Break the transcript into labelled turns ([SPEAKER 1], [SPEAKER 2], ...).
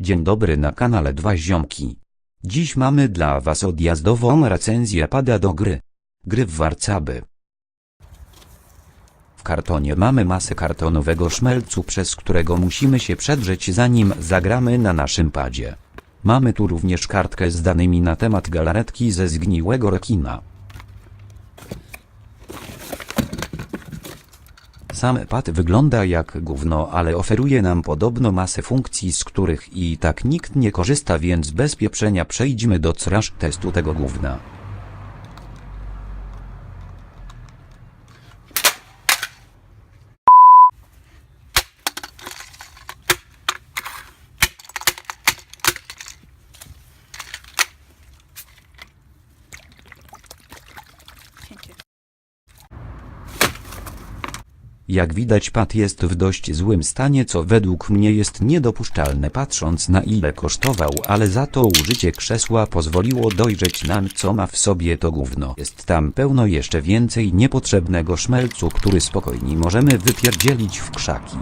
[SPEAKER 1] Dzień dobry na kanale Dwa Ziomki. Dziś mamy dla Was odjazdową recenzję pada do gry. Gry w Warcaby. W kartonie mamy masę kartonowego szmelcu, przez którego musimy się przedrzeć zanim zagramy na naszym padzie. Mamy tu również kartkę z danymi na temat galaretki ze zgniłego rekina. Sam pad wygląda jak gówno, ale oferuje nam podobno masę funkcji, z których i tak nikt nie korzysta, więc bez pieprzenia przejdźmy do crash testu tego gówna.
[SPEAKER 2] Cięcie.
[SPEAKER 1] Jak widać pad jest w dość złym stanie co według mnie jest niedopuszczalne patrząc na ile kosztował ale za to użycie krzesła pozwoliło dojrzeć nam co ma w sobie to gówno. Jest tam pełno jeszcze więcej niepotrzebnego szmelcu który spokojnie możemy wypierdzielić w krzaki.